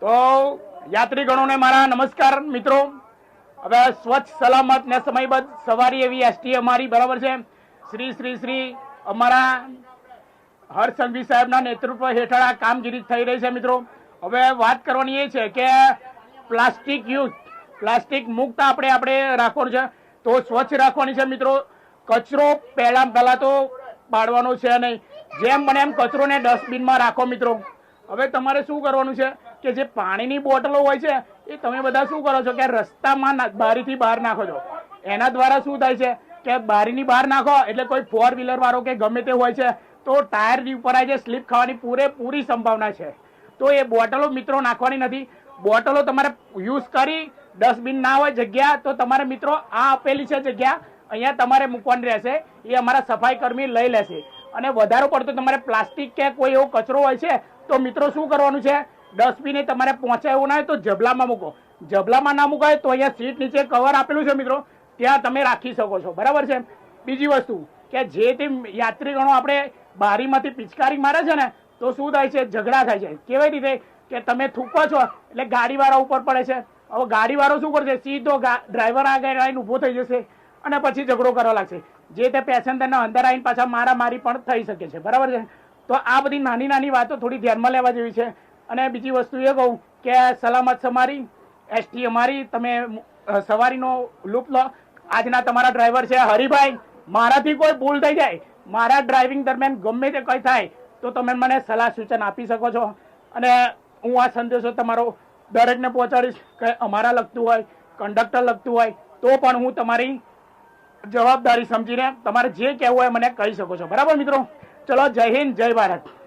તો યાત્રીગણોને મારા નમસ્કાર, મિત્રો. હવે સ્વચ્છ, સલામત ને સમયબદ્ધ સવારી એવી એસટી અમારી, બરાબર છે? શ્રી શ્રી શ્રી, અમારા હર્ષસંઘવી સાહેબના નેતૃત્વ હેઠળ આ કામગીરી થઈ રહી છે, મિત્રો. હવે વાત કરવાની એ છે કે પ્લાસ્ટિક યુઝ પ્લાસ્ટિક મુક્ત આપણે આપણે રાખવાનું છે. તો સ્વચ્છ રાખવાની છે, મિત્રો. કચરો પહેલા પહેલા તો પાડવાનો છે નહીં. જેમ બને એમ કચરોને ડસ્ટબિનમાં રાખો, મિત્રો. હવે તમારે શું કરવાનું છે? કે જે પાણીની બોટલો હોય છે, એ તમે બધા શું કરો છો કે રસ્તામાં બારીથી બહાર નાખો છો. એના દ્વારા શું થાય છે કે બારીની બહાર નાખો, એટલે કોઈ ફોર વ્હીલર વાળો કે ગમે તે હોય છે, તો ટાયરની ઉપર આજે સ્લીપ ખાવાની પૂરેપૂરી સંભાવના છે. તો એ બોટલો મિત્રો નાખવાની નથી. બોટલો તમારે યુઝ કરી ડસ્ટબિન ના હોય જગ્યા, તો તમારે મિત્રો આ આપેલી છે જગ્યા, અહીંયા તમારે મૂકવાની રહેશે. એ અમારા સફાઈ કર્મી લઈ લેશે. અને વધારે પડતો તમારે પ્લાસ્ટિક કે કોઈ એવો કચરો હોય છે, તો મિત્રો શું કરવાનું છે? ડસ્ટબિને તમારે પહોંચાય એવું ના હોય તો જબલામાં મૂકો. જબલામાં ના મુકાય તો અહીંયા સીટ નીચે કવર આપેલું છે મિત્રો. ત્યાં તમે રાખી શકો છો. બરાબર છે? બીજી વસ્તુ કે જે તે યાત્રીગણો આપણે બારીમાંથી પિચકારી મારે છે ને, તો શું થાય છે? ઝઘડા થાય છે. કેવી રીતે કે તમે થૂકો છો એટલે ગાડીવાળા ઉપર પડે છે. હવે ગાડીવાળો શું કરશે? સીધો ડ્રાઈવર આગળ આવીને ઊભો થઈ જશે અને પછી ઝઘડો કરવા લાગશે. જે તે પેસેન્જરને અંદર આવીને પાછા મારામારી પણ થઈ શકે છે. બરાબર છે? તો આ બધી નાની નાની વાતો થોડી ધ્યાનમાં લેવા જેવી છે. અને બીજી વસ્તુ એ કહું કે સલામત સમારી એસટી અમારી, તમે સવારીનો લૂપ લો. આજના તમારા ડ્રાઈવર છે હરિભાઈ, મારાથી કોઈ ભૂલ થઈ જાય. મારા ડ્રાઇવિંગ દરમિયાન ગમે તે કંઈ થાય, તો તમે મને સલાહ સૂચન આપી શકો છો. અને હું આ સંદેશો તમારો દરેકને પહોંચાડીશ કે અમારા લગતું હોય કંડક્ટર લગતું હોય, તો પણ હું તમારી જવાબદારી સમજીને તમારે જે કહેવું હોય મને કહી શકો છો. બરાબર મિત્રો? ચલો જય હિન્દ, જય ભારત.